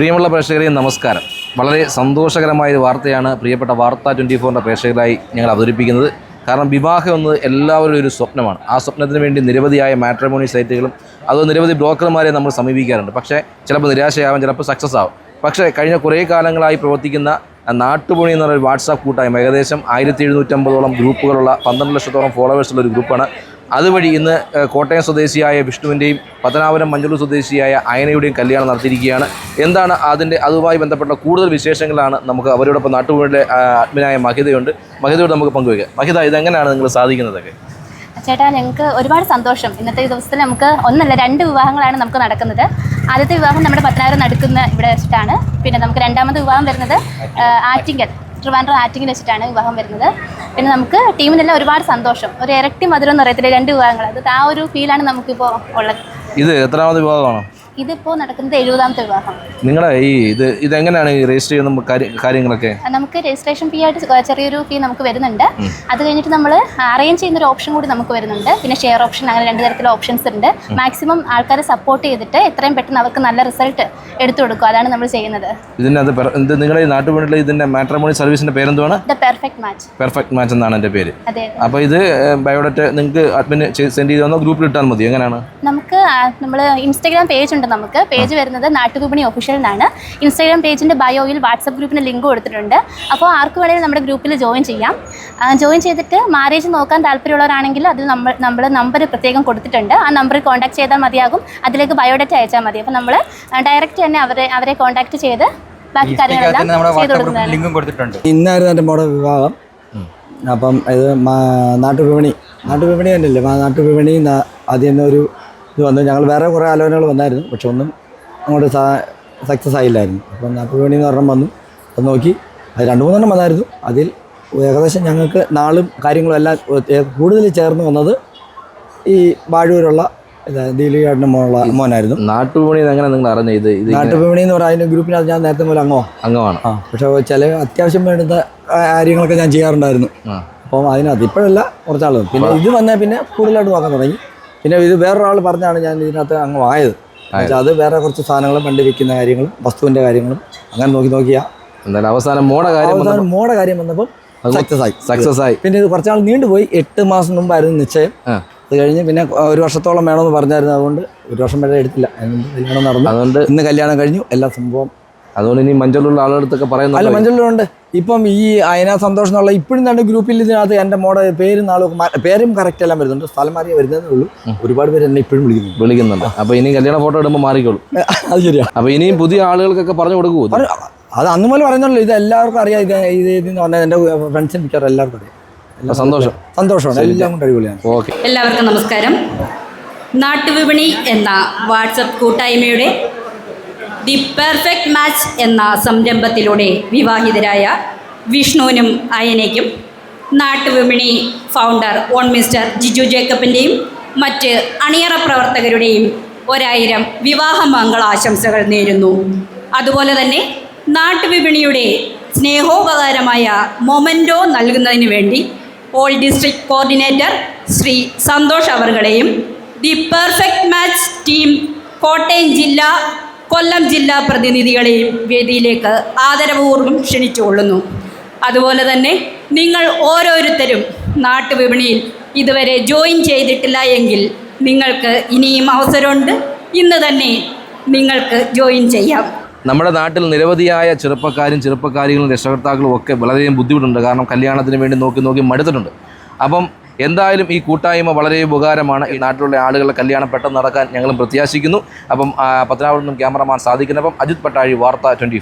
പ്രിയമുള്ള പ്രേക്ഷകരെ നമസ്കാരം. വളരെ സന്തോഷകരമായ ഒരു വാർത്തയാണ് പ്രിയപ്പെട്ട വാർത്ത ട്വന്റി ഫോറിന്റെ പ്രേക്ഷകരായി ഞങ്ങൾ അവതരിപ്പിക്കുന്നത്. കാരണം വിവാഹം എന്നത് എല്ലാവരുടെയും ഒരു സ്വപ്നമാണ്. ആ സ്വപ്നത്തിന് വേണ്ടി നിരവധിയായ മാട്രിമോണി സൈറ്റുകളും അതോ നിരവധി ബ്രോക്കർമാരെ നമ്മൾ സമീപിക്കാറുണ്ട്. പക്ഷേ ചിലപ്പോൾ നിരാശയാവും ചിലപ്പോൾ സക്സസ് ആവും. പക്ഷേ കഴിഞ്ഞ കുറേ കാലങ്ങളായി പ്രവർത്തിക്കുന്ന നാട്ടുപണി എന്ന് പറയുന്ന ഒരു വാട്സാപ്പ് കൂട്ടായ്മ ഏകദേശം ആയിരത്തി എഴുന്നൂറ്റമ്പതോളം ഗ്രൂപ്പുകളുള്ള പന്ത്രണ്ട് ലക്ഷത്തോളം ഫോളോവേഴ്സുള്ള ഒരു ഗ്രൂപ്പാണ് അതുവഴി ഇന്ന് കോട്ടയം സ്വദേശിയായ വിഷ്ണുവിന്റെയും പത്തനാപുരം മഞ്ചളൂർ സ്വദേശിയായ അയനയുടെയും കല്യാണം നടത്തിയിരിക്കുകയാണ്. എന്താണ് അതിന്റെ അതുമായി ബന്ധപ്പെട്ട കൂടുതൽ വിശേഷങ്ങളാണ് നമുക്ക് അവരോടൊപ്പം നാട്ടുപുഴയുടെ അഡ്മിനായ മഹിതയുണ്ട്. മഹിതയോട് നമുക്ക് പങ്കുവയ്ക്കാം. മഹിത ഇതെങ്ങനെയാണ് നിങ്ങൾ സാധിക്കുന്നതൊക്കെ? ചേട്ടാ ഞങ്ങൾക്ക് ഒരുപാട് സന്തോഷം. ഇന്നത്തെ ദിവസത്തിൽ നമുക്ക് ഒന്നല്ല രണ്ട് വിവാഹങ്ങളാണ് നമുക്ക് നടക്കുന്നത്. ആദ്യത്തെ വിവാഹം നമ്മുടെ പത്തനാപുരം നടക്കുന്ന ഇവിടെ വെച്ചിട്ടാണ്. പിന്നെ നമുക്ക് രണ്ടാമത് വിവാഹം വരുന്നത് ആറ്റിങ്കൽ. ട്രിവാൻഡ്രം ആറ്റിങ്ങിൽ വെച്ചിട്ടാണ് വിവാഹം വരുന്നത്. പിന്നെ നമുക്ക് ടീമിനെല്ലാം ഒരുപാട് സന്തോഷം. ഒരു ഇരട്ടി മധുരം എന്ന് പറയത്തില്ല രണ്ട് വിവാഹങ്ങൾ. അത് ആ ഒരു ഫീലാണ് നമുക്കിപ്പോൾ ഉള്ളത്. ഇത് എത്രാമത് വിഭാഗമാണ് ഇതിപ്പോൾ നടക്കുന്നത് എഴുപതാമത്തെ വിവാഹം. നിങ്ങളുടെ ഈ ഇത് ഇതെങ്ങനെയാണ് ഈ രജിസ്റ്റർ ചെയ്യുന്ന കാര്യങ്ങളൊക്കെ? നമുക്ക് രജിസ്ട്രേഷൻ ഫീ ആയിട്ട് ചെറിയൊരു ഫീ നമുക്ക് വരുന്നുണ്ട്. അത് കഴിഞ്ഞിട്ട് നമ്മൾ അറേഞ്ച് ചെയ്യുന്ന ഒരു ഓപ്ഷൻ കൂടി നമുക്ക് വരുന്നുണ്ട്. പിന്നെ ഷെയർ ഓപ്ഷൻ അങ്ങനെ രണ്ട് തരത്തിലുള്ള ഓപ്ഷൻസ് ഉണ്ട്. മാക്സിമം ആൾക്കാരെ സപ്പോർട്ട് ചെയ്തിട്ട് എത്രയും പെട്ടെന്ന് അവർക്ക് നല്ല റിസൾട്ട് എടുത്തു കൊടുക്കും. അതാണ് നമ്മൾ ചെയ്യുന്നത്. ഇതിനകത്ത് നിങ്ങളുടെ ഈ ഇതിന്റെ മാട്രിമോണി സർവീസിന്റെ പേരെന്തുവാണ്? The perfect match perfect match എന്നാണ് എന്റെ പേര്. അതെ. അപ്പോൾ ഇത് ബയോഡേറ്റ നിങ്ങൾക്ക് അഡ്മിൻ സെൻഡ് ചെയ്ത് ഗ്രൂപ്പിൽ ഇട്ടാൽ മതി. എങ്ങനെയാണ്? നമുക്ക് നമ്മൾ ഇൻസ്റ്റാഗ്രാം പേജ് ഉണ്ട് നമുക്ക്. പേജ് വരുന്നത് നാട്ടുവിപണി ഒഫീഷ്യൽ എന്നാണ് ഇൻസ്റ്റാഗ്രാം പേജിന്റെ ബയോയിൽ വാട്സപ്പ് ഗ്രൂപ്പിന് ലിങ്ക് കൊടുത്തിട്ടുണ്ട്. അപ്പോൾ ആർക്ക് വേണമെങ്കിലും നമ്മുടെ ഗ്രൂപ്പിൽ ജോയിൻ ചെയ്യാം. ജോയിൻ ചെയ്തിട്ട് മാരേജ് നോക്കാൻ താല്പര്യമുള്ളവരാണെങ്കിൽ അതിൽ നമ്മൾ നമ്മൾ നമ്പർ പ്രത്യേകം കൊടുത്തിട്ടുണ്ട്. ആ നമ്പറിൽ കോൺടാക്ട് ചെയ്താൽ മതിയാകും. അതിലേക്ക് ബയോഡേറ്റ അയച്ചാൽ മതി. അപ്പോൾ നമ്മൾ ഡയറക്റ്റ് തന്നെ അവരെ അവരെ കോൺടാക്ട് ചെയ്ത് ബാക്കി കാര്യങ്ങളെല്ലാം ലിങ്കും കൊടുത്തിട്ടുണ്ട്. ഇന്നായിരുന്നു എന്റെ മോടെ വിവാഹം. അപ്പം ഇത് നാട്ടുവിപണി നാട്ടുവിപണി തന്നെയല്ലേ മാ- നാട്ടുവിപണി ആദ്യം ഒരു ഇത് വന്നു ഞങ്ങൾ വേറെ കുറേ ആലോചനകൾ വന്നായിരുന്നു. പക്ഷെ ഒന്നും അങ്ങോട്ട് സക്സസ് ആയില്ലായിരുന്നു. അപ്പം നാട്ടുവിപണി എന്ന് പറഞ്ഞാൽ വന്നു. അത് നോക്കി. അത് രണ്ട് മൂന്നെണ്ണം വന്നായിരുന്നു. അതിൽ ഏകദേശം ഞങ്ങൾക്ക് നാളും കാര്യങ്ങളും എല്ലാം കൂടുതൽ ചേർന്ന് വന്നത് ഈ വാഴൂരുള്ള ദീലിയാടിന്റെ ദിലീപേട്ടന്റെ മോനുള്ള മോനായിരുന്നു. നാട്ടുപണി എങ്ങനെ നിങ്ങൾ അറിഞ്ഞത്? ഇത് ഇത് എന്ന് പറയുന്ന ഗ്രൂപ്പിനകത്ത് ഞാൻ നേരത്തെ പോലെ അങ്ങോ? അംഗമാണ് ആ പക്ഷേ ചില അത്യാവശ്യം വേണ്ടുന്ന കാര്യങ്ങളൊക്കെ ഞാൻ ചെയ്യാറുണ്ടായിരുന്നു. അപ്പം അതിനകത്ത് ഇപ്പോഴല്ല കുറച്ചാളും. പിന്നെ ഇത് വന്നാൽ പിന്നെ കൂടുതലായിട്ട് നോക്കാൻ തുടങ്ങി. പിന്നെ ഇത് വേറൊരാൾ പറഞ്ഞാണ് ഞാൻ ഇതിനകത്ത് അങ്ങ് ആയത്. എന്നുവെച്ചാൽ അത് വേറെ കുറച്ച് സാധനങ്ങൾ വണ്ടി വിൽക്കുന്ന കാര്യങ്ങളും വസ്തുവിന്റെ കാര്യങ്ങളും അങ്ങനെ നോക്കി നോക്കിയാ. എന്തായാലും അവസാനം മോടെ കാര്യം അവസാനം മോടെ കാര്യം വന്നപ്പോൾ സക്സസ് ആയി. സക്സസ് ആയി. പിന്നെ ഇത് കുറച്ചാൾ നീണ്ടുപോയി എട്ട് മാസം മുമ്പായിരുന്നു നിശ്ചയം. അത് കഴിഞ്ഞ് പിന്നെ ഒരു വർഷത്തോളം വേണമെന്ന് പറഞ്ഞായിരുന്നു. അതുകൊണ്ട് ഒരു വർഷം വരെ എടുത്തില്ല. കല്യാണം നടന്നു. അതുകൊണ്ട് ഇന്ന് കല്യാണം കഴിഞ്ഞു. എല്ലാ സംഭവം അതുകൊണ്ട് ഇനി മഞ്ചളുള്ള പറയുന്നത് അല്ല മഞ്ചലുണ്ട് ഇപ്പം ഈ അയന സന്തോഷം എന്നുള്ള ഇപ്പോഴും തന്നെ ഗ്രൂപ്പിൽ ഇതിനകത്ത് എന്റെ മോടെ പേരും നാളും പേരും കറക്റ്റ് എല്ലാം വരുന്നുണ്ട്. സ്ഥലം മാറിയേ വരുന്നതേ ഉള്ളൂ. ഒരുപാട് പേര് എന്നെ ഇപ്പോഴും വിളിക്കുന്നു വിളിക്കുന്നുണ്ട്. അപ്പൊ ഇനി കല്യാണ ഫോട്ടോ ഇടുമ്പോൾ മാറിക്കോളും. അത് ശരിയാണ് അപ്പൊ ഇനിയും പുതിയ ആളുകൾക്കൊക്കെ പറഞ്ഞു കൊടുക്കുമോ അത് അന്ന് മുതൽ പറയുന്നുള്ളൂ ഇത് എല്ലാവർക്കും അറിയാം. ഇത് ഇത് ഇതെന്ന് പറഞ്ഞാൽ എന്റെ ഫ്രണ്ട്സിന് മിക്കവാറും എല്ലാവർക്കും അറിയാം. സന്തോഷം. സന്തോഷമാണ്. എല്ലാം കൊണ്ട് അടിപൊളിയാണ്. ഓക്കെ. എല്ലാവർക്കും നമസ്കാരം. നാട്ടുവിപണി എന്ന വാട്സപ്പ് കൂട്ടായ്മയുടെ ദി പെർഫെക്റ്റ് മാച്ച് എന്ന സംരംഭത്തിലൂടെ വിവാഹിതരായ വിഷ്ണുവിനും അയനയ്ക്കും നാട്ടുവിപണി ഫൗണ്ടർ ഓൺ മിസ്റ്റർ ജിജു ജേക്കബിന്റെയും മറ്റ് അണിയറ പ്രവർത്തകരുടെയും ഒരായിരം വിവാഹ മംഗളാശംസകൾ നേരുന്നു. അതുപോലെ തന്നെ നാട്ടുവിപണിയുടെ സ്നേഹോപകാരമായ മൊമെന്റോ നൽകുന്നതിന് വേണ്ടി all district coordinator Shri Santhosh അവർകളെയും the perfect match team Kottayam ജില്ല കൊല്ലം ജില്ലാ പ്രതിനിധികളെയും വേദിയിലേക്ക് ആദരപൂർവം ക്ഷണിച്ചുകൊള്ളുന്നു അതുപോലെ തന്നെ നിങ്ങൾ ഓരോരുത്തരും നാട്ടുവിപണിയിൽ ഇതുവരെ ജോയിൻ ചെയ്തിട്ടില്ല എങ്കിൽ നിങ്ങൾക്ക് ഇനിയും അവസരമുണ്ട്. ഇന്ന് തന്നെ നിങ്ങൾക്ക് ജോയിൻ ചെയ്യാം. നമ്മുടെ നാട്ടിൽ നിരവധിയായ ചെറുപ്പക്കാരും ചെറുപ്പക്കാരികളും രക്ഷകർത്താക്കളും ഒക്കെ വളരെയധികം ബുദ്ധിമുട്ടുണ്ട്. കാരണം കല്യാണത്തിന് വേണ്ടി നോക്കി നോക്കി മടുത്തിട്ടുണ്ട്. അപ്പം എന്തായാലും ഈ കൂട്ടായ്മ വളരെ ഉപകാരമാണ്. ഈ നാട്ടിലുള്ള ആളുകളുടെ കല്യാണം പെട്ടെന്ന് നടക്കാൻ ഞങ്ങളും പ്രത്യാശിക്കുന്നു. അപ്പം പത്തനാപുരത്തും ക്യാമറമാൻ സാധിക്കുന്നപ്പം അജിത് പട്ടാഴി വാർത്ത ട്വന്റി